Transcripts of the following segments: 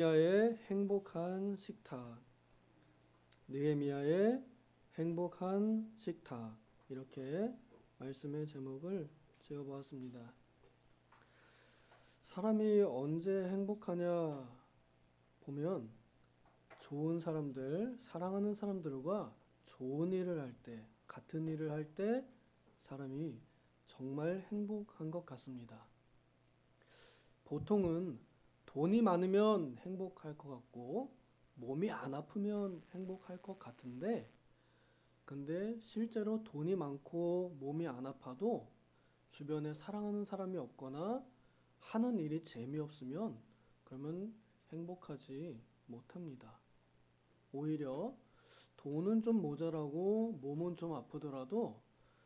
느헤미야의 행복한 식탁 느헤미야의 행복한 식탁 이렇게 말씀의 제목을 지어 보았습니다. 사람이 언제 행복하냐 보면 좋은 사람들, 사랑하는 사람들과 좋은 일을 할 때, 같은 일을 할 때 사람이 정말 행복한 것 같습니다. 보통은 돈이 많으면 행복할 것 같고 몸이 안 아프면 행복할 것 같은데 근데 실제로 돈이 많고 몸이 안 아파도 주변에 사랑하는 사람이 없거나 하는 일이 재미없으면 그러면 행복하지 못합니다. 오히려 돈은 좀 모자라고 몸은 좀 아프더라도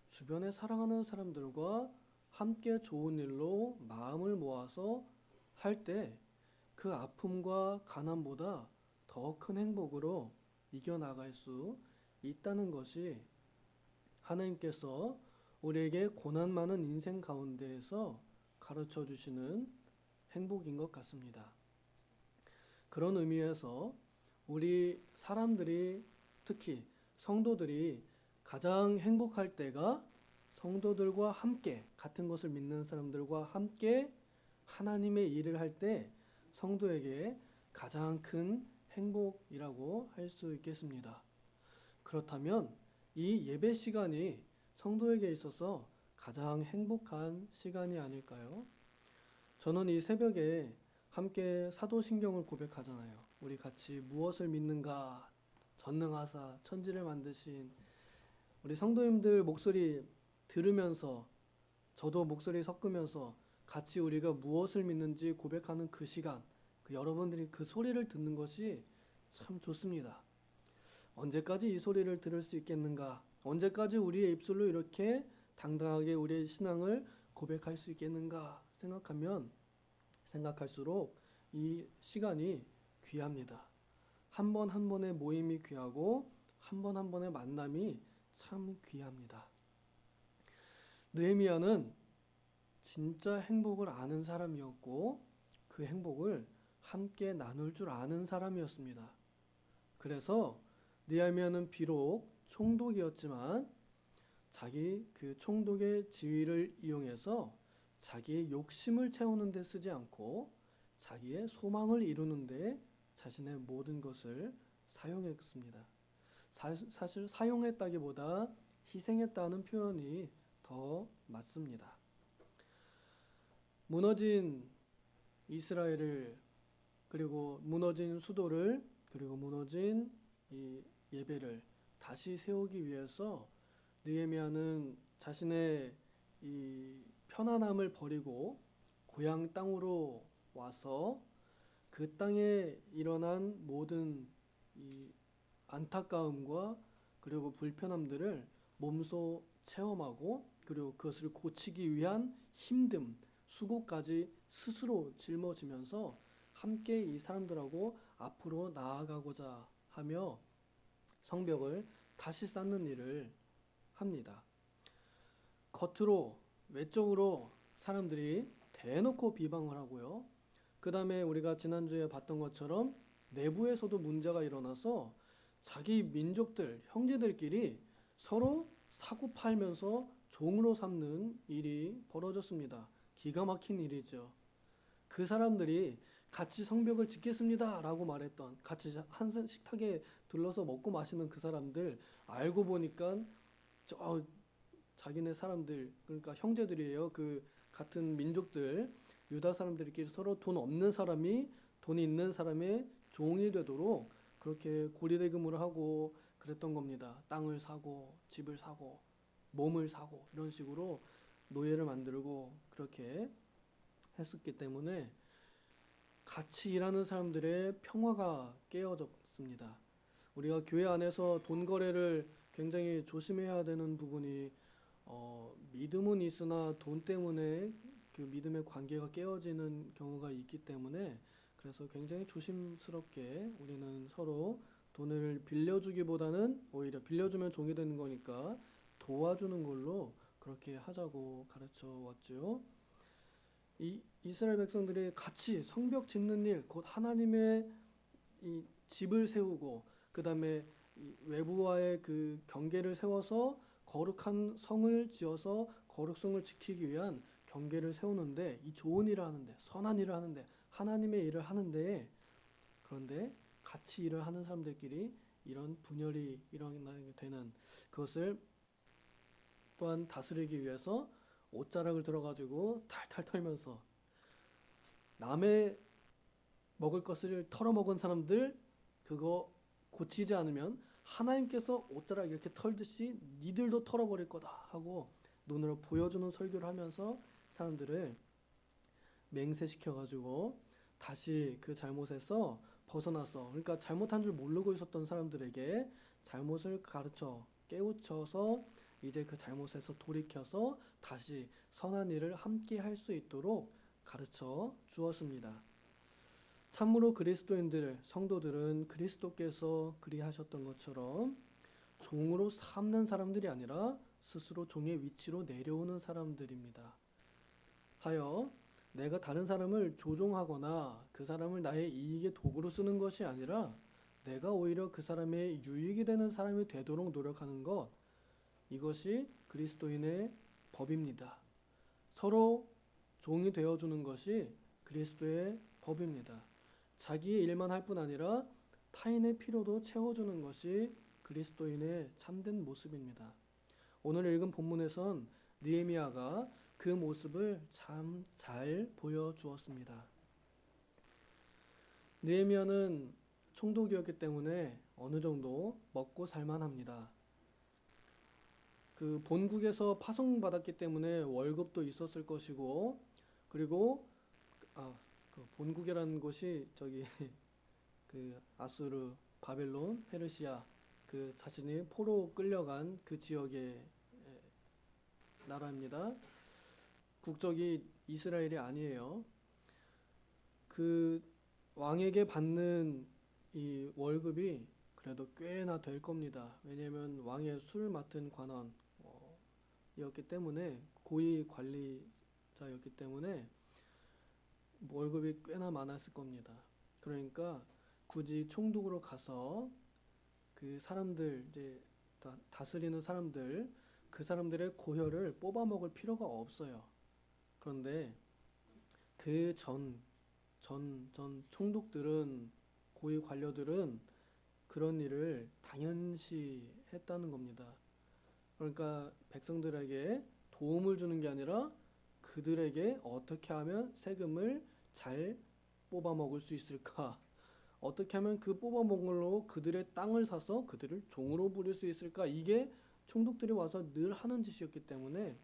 주변에 사랑하는 사람들과 함께 좋은 일로 마음을 모아서 할 때 그 아픔과 가난보다 더 큰 행복으로 이겨나갈 수 있다는 것이 하나님께서 우리에게 고난 많은 인생 가운데에서 가르쳐 주시는 행복인 것 같습니다. 그런 의미에서 우리 사람들이 특히 성도들이 가장 행복할 때가 성도들과 함께 같은 것을 믿는 사람들과 함께 하나님의 일을 할 때 성도에게 가장 큰 행복이라고 할 수 있겠습니다. 그렇다면 이 예배 시간이 성도에게 있어서 가장 행복한 시간이 아닐까요? 저는 이 새벽에 함께 사도신경을 고백하잖아요. 우리 같이 무엇을 믿는가? 전능하사 천지를 만드신 우리 성도님들 목소리 들으면서 저도 목소리 섞으면서 같이 우리가 무엇을 믿는지 고백하는 그 시간, 그 여러분들이 그 소리를 듣는 것이 참 좋습니다. 언제까지 이 소리를 들을 수 있겠는가? 언제까지 우리의 입술로 이렇게 당당하게 우리의 신앙을 고백할 수 있겠는가 생각하면 생각할수록 이 시간이 귀합니다. 한 번 한 번의 모임이 귀하고 한 번 한 번의 만남이 참 귀합니다. 느헤미야는 진짜 행복을 아는 사람이었고 그 행복을 함께 나눌 줄 아는 사람이었습니다. 그래서 느헤미야는 비록 총독이었지만 자기 그 총독의 지위를 이용해서 자기의 욕심을 채우는 데 쓰지 않고 자기의 소망을 이루는 데 자신의 모든 것을 사용했습니다. 사, 사실 사용했다기보다 희생했다는 표현이 더 맞습니다. 무너진 이스라엘을 그리고 무너진 수도를 그리고 무너진 이 예배를 다시 세우기 위해서 느헤미야는 자신의 이 편안함을 버리고 고향 땅으로 와서 그 땅에 일어난 모든 이 안타까움과 그리고 불편함들을 몸소 체험하고 그리고 그것을 고치기 위한 힘듦, 수고까지 스스로 짊어지면서 함께 이 사람들하고 앞으로 나아가고자 하며 성벽을 다시 쌓는 일을 합니다. 겉으로 외적으로 사람들이 대놓고 비방을 하고요. 그 다음에 우리가 지난주에 봤던 것처럼 내부에서도 문제가 일어나서 자기 민족들, 형제들끼리 서로 사고 팔면서 종으로 삼는 일이 벌어졌습니다. 기가 막힌 일이죠. 그 사람들이 같이 성벽을 짓겠습니다. 라고 말했던, 같이 한 식탁에 둘러서 먹고 마시는 그 사람들, 알고 보니까 저 자기네 사람들, 그러니까 형제들이에요. 그 같은 민족들, 유다 사람들끼리 서로 돈 없는 사람이 돈이 있는 사람의 종이 되도록 그렇게 고리대금을 하고 그랬던 겁니다. 땅을 사고 집을 사고 몸을 사고 이런 식으로 노예를 만들고 그렇게 했었기 때문에 같이 일하는 사람들의 평화가 깨어졌습니다. 우리가 교회 안에서 돈 거래를 굉장히 조심해야 되는 부분이 어, 믿음은 있으나 돈 때문에 그 믿음의 관계가 깨어지는 경우가 있기 때문에 그래서 굉장히 조심스럽게 우리는 서로 돈을 빌려주기보다는 오히려 빌려주면 종이 되는 거니까 도와주는 걸로 그렇게 하자고 가르쳐 왔죠. 이 이스라엘 백성들이 같이 성벽 짓는 일, 곧 하나님의 이 집을 세우고 그 다음에 이 외부와의 그 경계를 세워서 거룩한 성을 지어서 거룩성을 지키기 위한 경계를 세우는데 이 좋은 일을 하는데 선한 일을 하는데 하나님의 일을 하는데 그런데 같이 일을 하는 사람들끼리 이런 분열이 일어나게 되는 그것을 또한 다스리기 위해서 옷자락을 들어가지고 탈탈 털면서 남의 먹을 것을 털어먹은 사람들 그거 고치지 않으면 하나님께서 옷자락 이렇게 털듯이 니들도 털어버릴 거다 하고 눈으로 보여주는 설교를 하면서 사람들을 맹세시켜가지고 다시 그 잘못에서 벗어나서 그러니까 잘못한 줄 모르고 있었던 사람들에게 잘못을 가르쳐 깨우쳐서 이제 그 잘못에서 돌이켜서 다시 선한 일을 함께 할 수 있도록 가르쳐 주었습니다. 참으로 그리스도인들 성도들은 그리스도께서 그리하셨던 것처럼 종으로 삼는 사람들이 아니라 스스로 종의 위치로 내려오는 사람들입니다. 하여 내가 다른 사람을 조종하거나 그 사람을 나의 이익의 도구로 쓰는 것이 아니라 내가 오히려 그 사람의 유익이 되는 사람이 되도록 노력하는 것 이것이 그리스도인의 법입니다. 서로 종이 되어 주는 것이 그리스도의 법입니다. 자기의 일만 할 뿐 아니라 타인의 필요도 채워주는 것이 그리스도인의 참된 모습입니다. 오늘 읽은 본문에선 느헤미야가 그 모습을 참 잘 보여주었습니다. 느헤미야는 총독이었기 때문에 어느 정도 먹고 살만합니다. 그 본국에서 파송받았기 때문에 월급도 있었을 것이고 그리고 아, 그 본국이라는 곳이 저기 그 아수르, 바벨론, 페르시아 그 자신이 포로 끌려간 그 지역의 나라입니다. 국적이 이스라엘이 아니에요. 그 왕에게 받는 이 월급이 그래도 꽤나 될 겁니다. 왜냐하면 왕의 술 맡은 관원 이었기 때문에 고위 관리자였기 때문에 월급이 꽤나 많았을 겁니다. 그러니까 굳이 총독으로 가서 그 사람들 이제 다, 다스리는 사람들 그 사람들의 고혈을 뽑아 먹을 필요가 없어요. 그런데 그 전 전 전 총독들은 고위 관료들은 그런 일을 당연시 했다는 겁니다. 그러니까 백성들에게 도움을 주는 게 아니라 그들에게 어떻게 하면 세금을 잘 뽑아 먹을 수 있을까? 어떻게 하면 그 뽑아 먹은 걸로 그들의 땅을 사서 그들을 종으로 부릴 수 있을까? 이게 총독들이 와서 늘 하는 짓이었기 때문에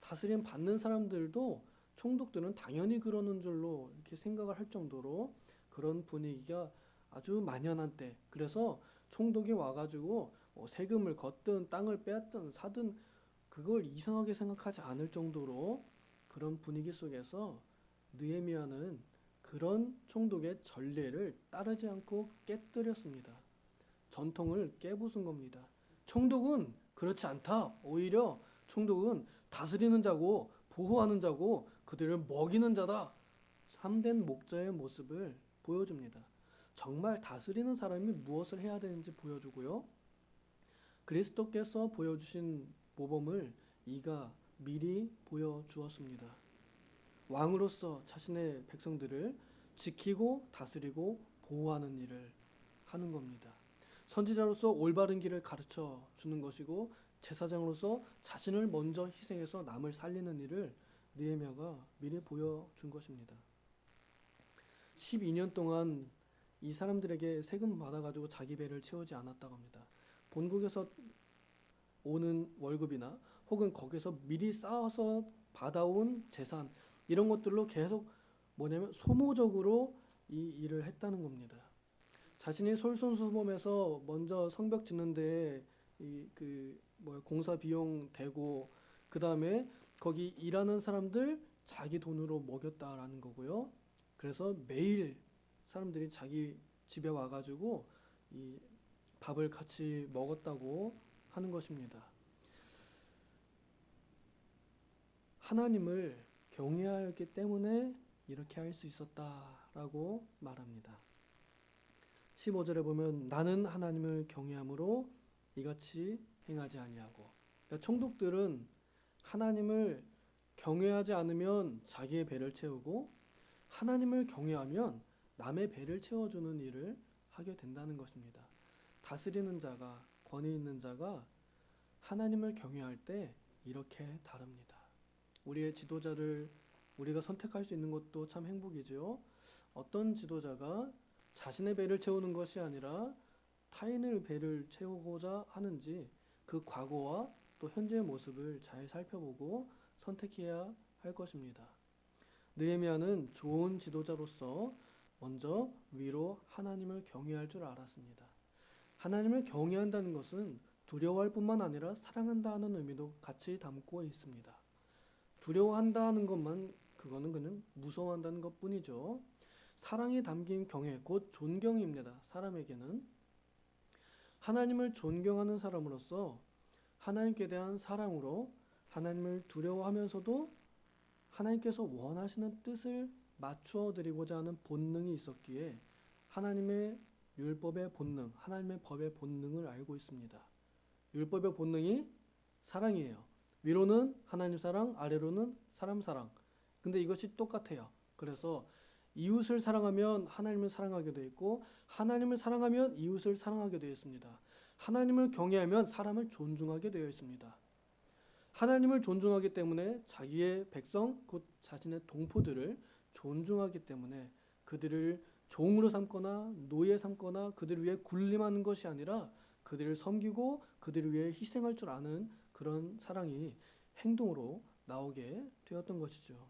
다스림 받는 사람들도 총독들은 당연히 그러는 줄로 이렇게 생각을 할 정도로 그런 분위기가 아주 만연한 때. 그래서 총독이 와가지고 뭐 세금을 걷든 땅을 빼앗든 사든 그걸 이상하게 생각하지 않을 정도로 그런 분위기 속에서 느헤미야는 그런 총독의 전례를 따르지 않고 깨뜨렸습니다. 전통을 깨부순 겁니다. 총독은 그렇지 않다. 오히려 총독은 다스리는 자고 보호하는 자고 그들을 먹이는 자다. 참된 목자의 모습을 보여줍니다. 정말 다스리는 사람이 무엇을 해야 되는지 보여주고요. 그리스도께서 보여주신 모범을 이가 미리 보여주었습니다. 왕으로서 자신의 백성들을 지키고 다스리고 보호하는 일을 하는 겁니다. 선지자로서 올바른 길을 가르쳐 주는 것이고 제사장으로서 자신을 먼저 희생해서 남을 살리는 일을 느헤미야가 미리 보여준 것입니다. 12년 동안 이 사람들에게 세금 받아가지고 자기 배를 채우지 않았다고 합니다. 본국에서 오는 월급이나 혹은 거기서 미리 쌓아서 받아온 재산 이런 것들로 계속 뭐냐면 소모적으로 이 일을 했다는 겁니다. 자신이 솔선수범해서 먼저 성벽 짓는데 이 그 뭐 공사 비용 대고 그 다음에 거기 일하는 사람들 자기 돈으로 먹였다라는 거고요. 그래서 매일 사람들이 자기 집에 와가지고 이 밥을 같이 먹었다고 하는 것입니다. 하나님을 경외하였기 때문에 이렇게 할 수 있었다라고 말합니다. 15절에 보면 나는 하나님을 경외함으로 이같이 행하지 아니하고 그러니까 총독들은 하나님을 경외하지 않으면 자기의 배를 채우고 하나님을 경외하면 남의 배를 채워주는 일을 하게 된다는 것입니다. 다스리는 자가 권위 있는 자가 하나님을 경외할 때 이렇게 다릅니다. 우리의 지도자를 우리가 선택할 수 있는 것도 참 행복이죠. 어떤 지도자가 자신의 배를 채우는 것이 아니라 타인의 배를 채우고자 하는지 그 과거와 또 현재의 모습을 잘 살펴보고 선택해야 할 것입니다. 느헤미야는 좋은 지도자로서 먼저 위로 하나님을 경외할 줄 알았습니다. 하나님을 경외한다는 것은 두려워할 뿐만 아니라 사랑한다는 의미도 같이 담고 있습니다. 두려워한다는 것만 그거는 그냥 무서워한다는 것 뿐이죠. 사랑이 담긴 경외 곧 존경입니다. 사람에게는 하나님을 존경하는 사람으로서 하나님께 대한 사랑으로 하나님을 두려워하면서도 하나님께서 원하시는 뜻을 맞추어 드리고자 하는 본능이 있었기에 하나님의 율법의 본능, 하나님의 법의 본능을 알고 있습니다. 율법의 본능이 사랑이에요. 위로는 하나님 사랑, 아래로는 사람 사랑. 근데 이것이 똑같아요. 그래서 이웃을 사랑하면 하나님을 사랑하게 되어 있고 하나님을 사랑하면 이웃을 사랑하게 되어 있습니다. 하나님을 경외하면 사람을 존중하게 되어 있습니다. 하나님을 존중하기 때문에 자기의 백성 곧 자신의 동포들을 존중하기 때문에 그들을 종으로 삼거나 노예 삼거나 그들을 위해 군림하는 것이 아니라 그들을 섬기고 그들을 위해 희생할 줄 아는 그런 사랑이 행동으로 나오게 되었던 것이죠.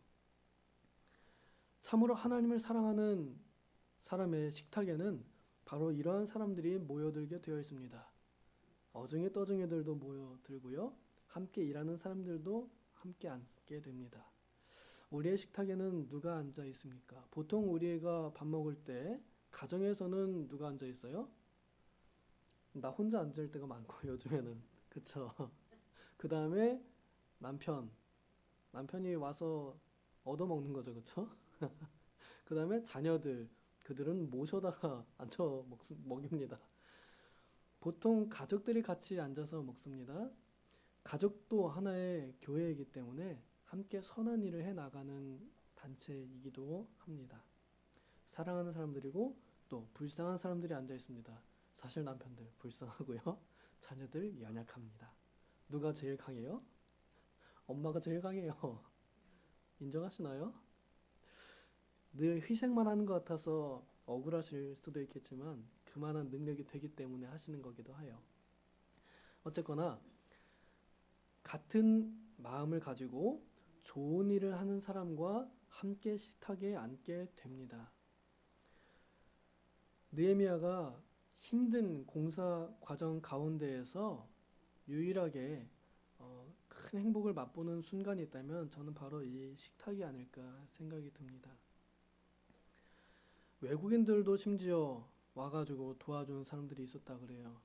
참으로 하나님을 사랑하는 사람의 식탁에는 바로 이러한 사람들이 모여들게 되어 있습니다. 어중에 떠중이들도 모여들고요. 함께 일하는 사람들도 함께 앉게 됩니다. 우리의 식탁에는 누가 앉아 있습니까? 보통 우리가 밥 먹을 때 가정에서는 누가 앉아 있어요? 나 혼자 앉을 때가 많고 요즘에는 그쵸? 그 다음에 남편 남편이 와서 얻어 먹는 거죠, 그쵸? 그 다음에 자녀들 그들은 모셔다가 앉혀 먹, 먹입니다. 보통 가족들이 같이 앉아서 먹습니다. 가족도 하나의 교회이기 때문에 함께 선한 일을 해 나가는 단체이기도 합니다. 사랑하는 사람들이고 또 불쌍한 사람들이 앉아 있습니다. 사실 남편들 불쌍하고요. 자녀들 연약합니다. 누가 제일 강해요? 엄마가 제일 강해요. 인정하시나요? 늘 희생만 하는 것 같아서 억울하실 수도 있겠지만 그만한 능력이 되기 때문에 하시는 거기도 해요. 어쨌거나 같은 마음을 가지고 좋은 일을 하는 사람과 함께 식탁에 앉게 됩니다. 느헤미야가 힘든 공사 과정 가운데에서 유일하게 어, 큰 행복을 맛보는 순간이 있다면 저는 바로 이 식탁이 아닐까 생각이 듭니다. 외국인들도 심지어 와가지고 도와주는 사람들이 있었다 그래요.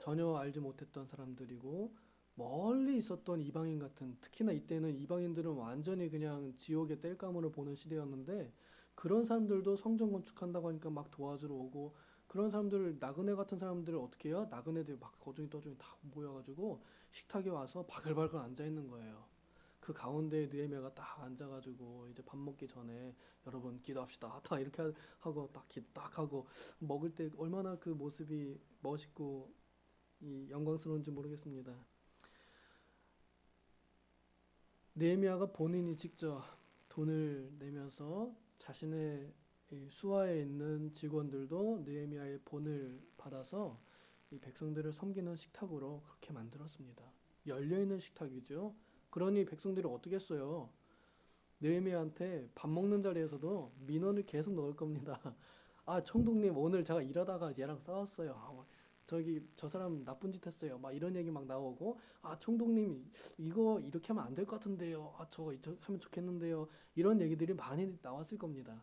전혀 알지 못했던 사람들이고 멀리 있었던 이방인 같은 특히나 이때는 이방인들은 완전히 그냥 지옥의 땔감으로 보는 시대였는데 그런 사람들도 성전 건축한다고 하니까 막 도와주러 오고 그런 사람들 나그네 같은 사람들을 어떻게 해요? 나그네들 막 거중이 떠중이 다 모여가지고 식탁에 와서 바글바글 앉아 있는 거예요. 그 가운데 느헤미야가 딱 앉아가지고 이제 밥 먹기 전에 여러분 기도합시다. 다 이렇게 하고 딱 기도 딱 하고 먹을 때 얼마나 그 모습이 멋있고 이 영광스러운지 모르겠습니다. 느헤미야가 본인이 직접 돈을 내면서 자신의 이 수하에 있는 직원들도 느헤미야의 본을 받아서 이 백성들을 섬기는 식탁으로 그렇게 만들었습니다. 열려 있는 식탁이죠. 그러니 백성들이 어떻게 했어요? 느헤미야한테 밥 먹는 자리에서도 민원을 계속 넣을 겁니다. 아 총독님 오늘 제가 이러다가 얘랑 싸웠어요. 아, 저기 저 사람 나쁜 짓 했어요. 막 이런 얘기 막 나오고 아 총독님 이거 이렇게 하면 안 될 것 같은데요. 아 저거 이렇게 하면 좋겠는데요. 이런 얘기들이 많이 나왔을 겁니다.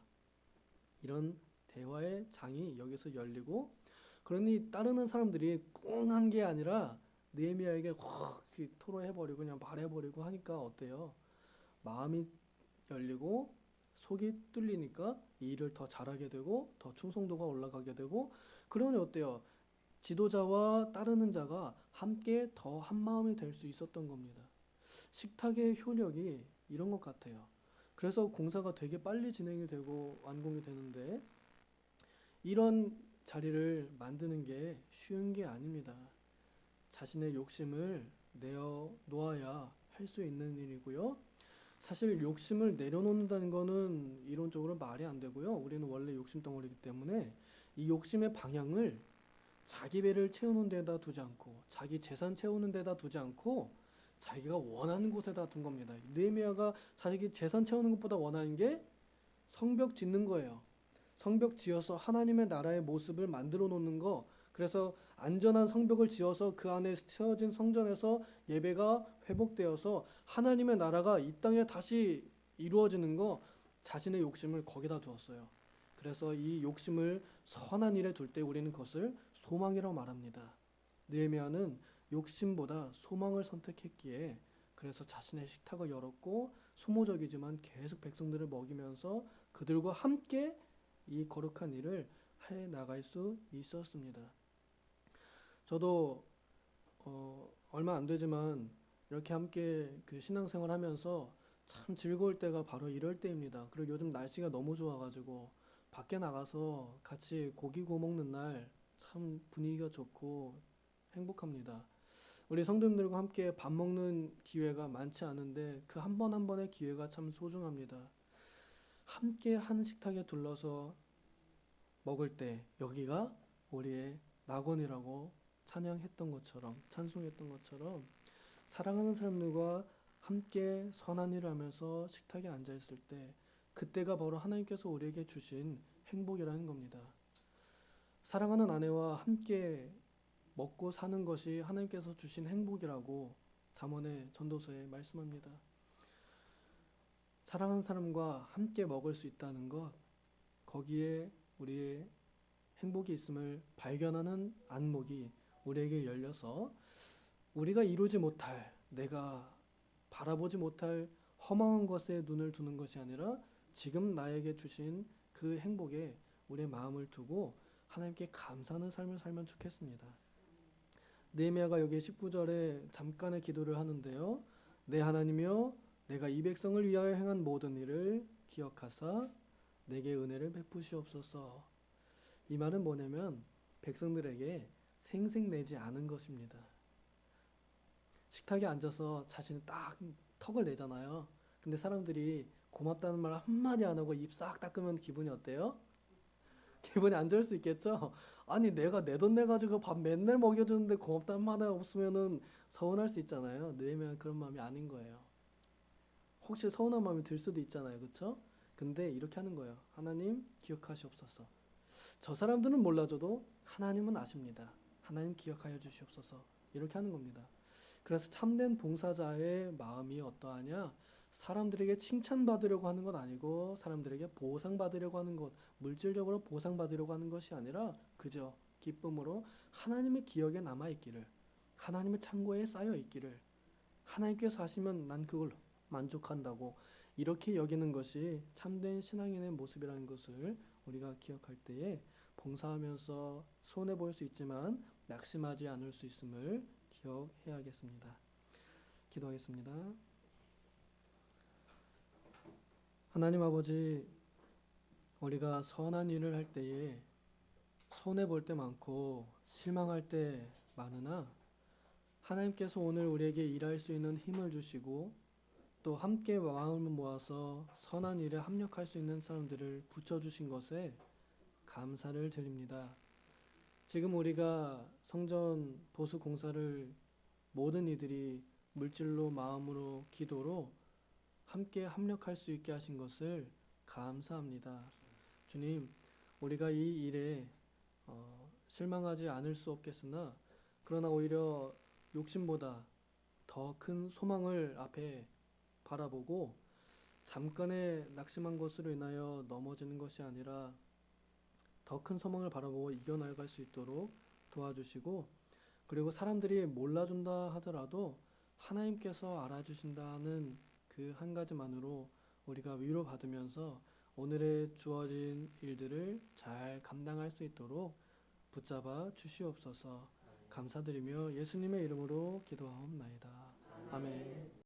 이런 대화의 장이 여기서 열리고 그러니 따르는 사람들이 꿍한 게 아니라 느헤미야에게 확 토로해버리고 그냥 말해버리고 하니까 어때요? 마음이 열리고 속이 뚫리니까 이 일을 더 잘하게 되고 더 충성도가 올라가게 되고 그러니 어때요? 지도자와 따르는 자가 함께 더 한 마음이 될 수 있었던 겁니다. 식탁의 효력이 이런 것 같아요. 그래서 공사가 되게 빨리 진행이 되고 완공이 되는데 이런 자리를 만드는 게 쉬운 게 아닙니다. 자신의 욕심을 내어 놓아야 할 수 있는 일이고요. 사실 욕심을 내려놓는다는 거는 이론적으로 말이 안 되고요. 우리는 원래 욕심 덩어리이기 때문에 이 욕심의 방향을 자기 배를 채우는 데다 두지 않고 자기 재산 채우는 데다 두지 않고 자기가 원하는 곳에다 둔 겁니다. 느헤미야가 자기 재산 채우는 것보다 원하는 게 성벽 짓는 거예요. 성벽 지어서 하나님의 나라의 모습을 만들어 놓는 거. 그래서 안전한 성벽을 지어서 그 안에 채워진 성전에서 예배가 회복되어서 하나님의 나라가 이 땅에 다시 이루어지는 거 자신의 욕심을 거기다 두었어요. 그래서 이 욕심을 선한 일에 둘 때 우리는 그것을 소망이라고 말합니다. 느헤미야는 욕심보다 소망을 선택했기에 그래서 자신의 식탁을 열었고 소모적이지만 계속 백성들을 먹이면서 그들과 함께 이 거룩한 일을 해 나갈 수 있었습니다. 저도 어, 얼마 안 되지만 이렇게 함께 그 신앙생활 하면서 참 즐거울 때가 바로 이럴 때입니다. 그리고 요즘 날씨가 너무 좋아가지고 밖에 나가서 같이 고기 구워 먹는 날 참 분위기가 좋고 행복합니다. 우리 성도님들과 함께 밥 먹는 기회가 많지 않은데 그 한 번 한 번의 기회가 참 소중합니다. 함께 한 식탁에 둘러서 먹을 때 여기가 우리의 낙원이라고 찬양했던 것처럼 찬송했던 것처럼 사랑하는 사람들과 함께 선한 일을 하면서 식탁에 앉아 있을 때 그때가 바로 하나님께서 우리에게 주신 행복이라는 겁니다. 사랑하는 아내와 함께 먹고 사는 것이 하나님께서 주신 행복이라고 잠언의 전도서에 말씀합니다. 사랑하는 사람과 함께 먹을 수 있다는 것, 거기에 우리의 행복이 있음을 발견하는 안목이 우리에게 열려서 우리가 이루지 못할, 내가 바라보지 못할 허망한 것에 눈을 두는 것이 아니라 지금 나에게 주신 그 행복에 우리의 마음을 두고 하나님께 감사하는 삶을 살면 좋겠습니다. 느헤미야가 여기 19절에 잠깐의 기도를 하는데요. 내 하나님이여 내가 이 백성을 위하여 행한 모든 일을 기억하사 내게 은혜를 베푸시옵소서. 이 말은 뭐냐면 백성들에게 생색내지 않은 것입니다. 식탁에 앉아서 자신이 딱 턱을 내잖아요. 근데 사람들이 고맙다는 말 한마디 안 하고 입 싹 닦으면 기분이 어때요? 기분이 안 좋을 수 있겠죠? 아니 내가 내 돈 내 가지고 밥 맨날 먹여주는데 고맙다는 말 없으면은 서운할 수 있잖아요. 느헤미야 그런 마음이 아닌 거예요. 혹시 서운한 마음이 들 수도 있잖아요, 그렇죠? 근데 이렇게 하는 거예요. 하나님 기억하시옵소서. 저 사람들은 몰라줘도 하나님은 아십니다. 하나님 기억하여 주시옵소서. 이렇게 하는 겁니다. 그래서 참된 봉사자의 마음이 어떠하냐? 사람들에게 칭찬받으려고 하는 건 아니고 사람들에게 보상받으려고 하는 것, 물질적으로 보상받으려고 하는 것이 아니라 그저 기쁨으로 하나님의 기억에 남아 있기를, 하나님의 창고에 쌓여 있기를, 하나님께서 하시면 난 그걸 만족한다고 이렇게 여기는 것이 참된 신앙인의 모습이라는 것을 우리가 기억할 때에 봉사하면서 손해 보일 수 있지만 낙심하지 않을 수 있음을 기억해야겠습니다. 기도하겠습니다. 하나님 아버지, 우리가 선한 일을 할 때에 손해 볼 때 많고 실망할 때 많으나 하나님께서 오늘 우리에게 일할 수 있는 힘을 주시고 또 함께 마음을 모아서 선한 일에 합력할 수 있는 사람들을 붙여 주신 것에 감사를 드립니다. 지금 우리가 성전 보수 공사를 모든 이들이 물질로 마음으로 기도로 함께 합력할 수 있게 하신 것을 감사합니다. 주님, 우리가 이 일에 어, 실망하지 않을 수 없겠으나 그러나 오히려 욕심보다 더 큰 소망을 앞에 바라보고 잠깐의 낙심한 것으로 인하여 넘어지는 것이 아니라 더 큰 소망을 바라보고 이겨나갈 수 있도록 도와주시고 그리고 사람들이 몰라준다 하더라도 하나님께서 알아주신다는 그 한 가지만으로 우리가 위로받으면서 오늘의 주어진 일들을 잘 감당할 수 있도록 붙잡아 주시옵소서 감사드리며 예수님의 이름으로 기도하옵나이다. 아멘.